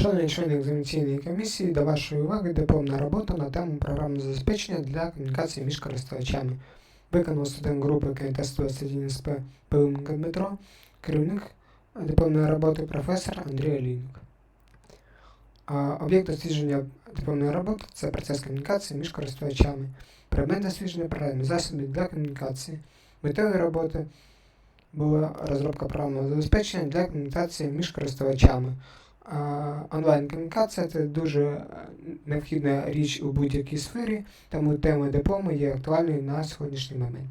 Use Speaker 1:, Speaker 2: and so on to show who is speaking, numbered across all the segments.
Speaker 1: Шановні члени екзаменаційної комісії, до вашої уваги дипломна робота на тему програмного забезпечення для комунікації між користувачами. Виконав студент групи КНТ 121 СП Пилименко Дмитро, керівник дипломної роботи професор Андрій Олійник. Об'єкт дослідження дипломної роботи це процес комунікації між користувачами, предмет дослідження програмних засобів для комунікації. Метою роботи була розробка програмного забезпечення для комунікації між користувачами. Онлайн-комунікація це дуже е, необхідна річ у будь-якій сфері, тому тема диплому є актуальною на сьогоднішній момент.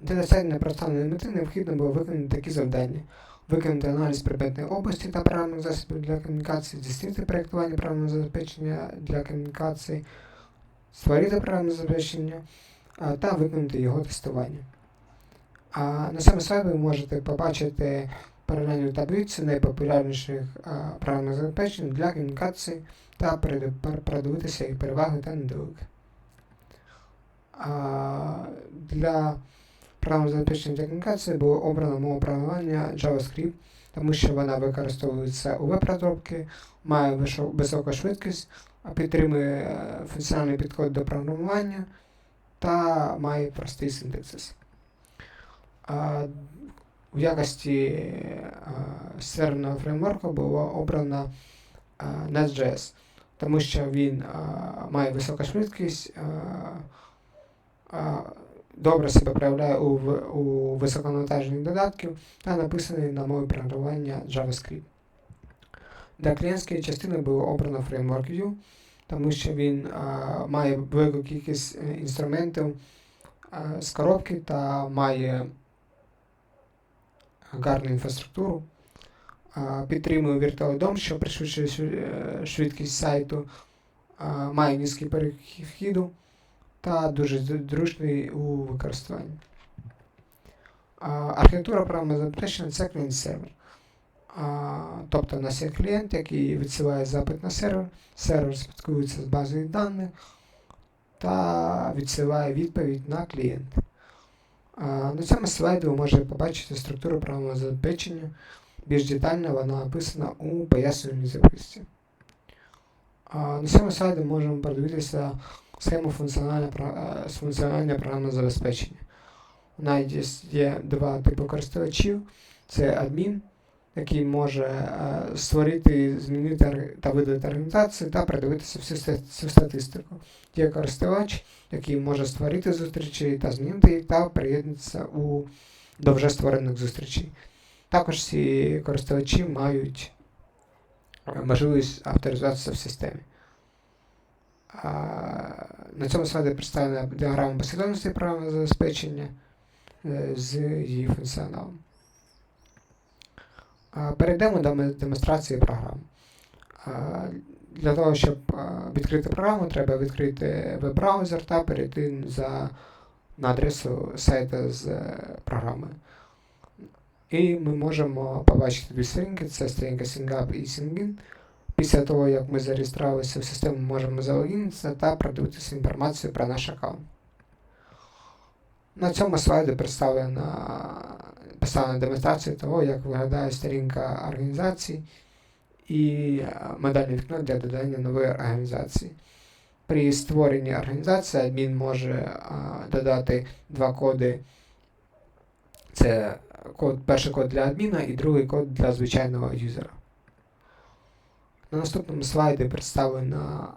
Speaker 1: Для досягнення проставленої мети необхідно було виконати такі завдання. Виконати аналіз предметної області та програмних засобів для комунікації, здійснити проєктування програмного забезпечення для комунікації, створити програмне забезпечення та виконати його тестування. А на цьому слайді ви можете побачити паралельну таблицю найпопулярніших програмних забезпечень для комунікації та продивитися їх переваги та недоліки. Для програмного забезпечення для комунікації було обрано мову програмування JavaScript, тому що вона використовується у веб-розробці, має високу швидкість, підтримує е, функціональний підход до програмування та має простий синтаксис. В якості серверного фреймворку було обрано а, Nest.js, тому що він а, має високу швидкість, а, добре себе проявляє у, у високонавантажених додатків та написаний на мові програмування JavaScript. Для клієнтської частини було обрано фреймворк Vue, тому що він а, має велику кількість е, інструментів а, з коробки та має гарну інфраструктуру. Підтримує Virtual що пришвидшує е, швидкість сайту, має низький перехід та дуже зручний у використанні. Архітектура програмного забезпечення це клієнт-сервер. Тобто у нас є клієнт, який відсилає запит на сервер, сервер спілкується з базою даних та відсилає відповідь на клієнт. На цьому слайді ви можете побачити структуру програмного забезпечення. Більш детально вона описана у пояснювальній записці. На цьому слайді можемо подивитися схему е, функціонального програмного забезпечення. У нас є, два типи користувачів. Це адмін, який може е, створити, змінити та видати організацію та передивитися всю, всю статистику. Є користувач, який може створити зустрічі та змінити їх та приєднатися у, до вже створених зустрічей. Також ці користувачі мають е, можливість авторизуватися в системі. На цьому слайді представлена діаграма послідовності програмного забезпечення е, з її функціоналом. Перейдемо до демонстрації програм. Для того, щоб відкрити програму, треба відкрити веб-браузер та перейти за, на адресу сайту з е, програмою. І ми можемо побачити дві сторінки, це сторінка SingUp і SingIn. Після того, як ми зареєструвалися в систему, можемо залогінитися та продивитися інформацію про наш аккаунт. На цьому слайді представлена, представлена демонстрація того, як виглядає сторінка організації і е, модальне вікно для додання нової організації. При створенні організації адмін може а, додати два коди. Це код, перший код для адміна і другий код для звичайного юзера. На наступному слайді представлено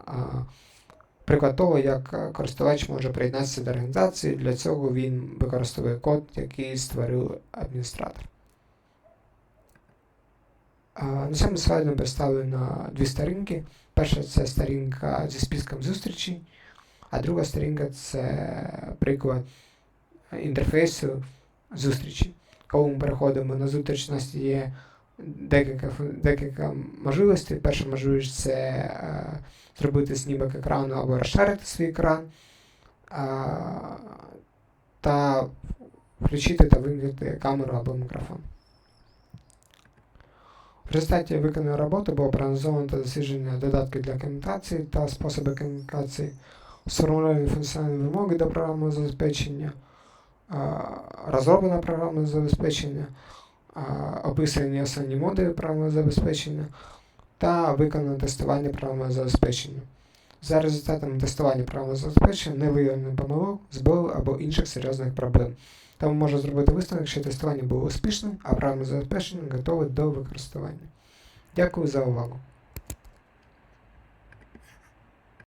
Speaker 1: приклад того, як користувач може приєднатися до організації. Для цього він використовує код, який створив адміністратор. На цьому слайді представлено дві сторінки. Перша це сторінка зі списком зустрічей, а друга сторінка це приклад інтерфейсу зустрічі. Коли ми переходимо на зустріч, у нас є декілька, декілька можливостей. Перша можливість це е, зробити знімок екрану або розшарити свій екран а, та включити та вимкнути камеру або мікрофон. В результаті виконаної роботи було проаналізовано та дослідження додатків для комунікації та способи комунікації, сформульовані функціональні вимоги до програмного забезпечення, розроблено програмне забезпечення, описані основні моди програмного забезпечення та виконано тестування програмного забезпечення. За результатами тестування програмного забезпечення не виявлено помилок, збою або інших серйозних проблем. Тому можна зробити висновок, що тестування було успішним, а програмне забезпечення готове до використання. Дякую за увагу.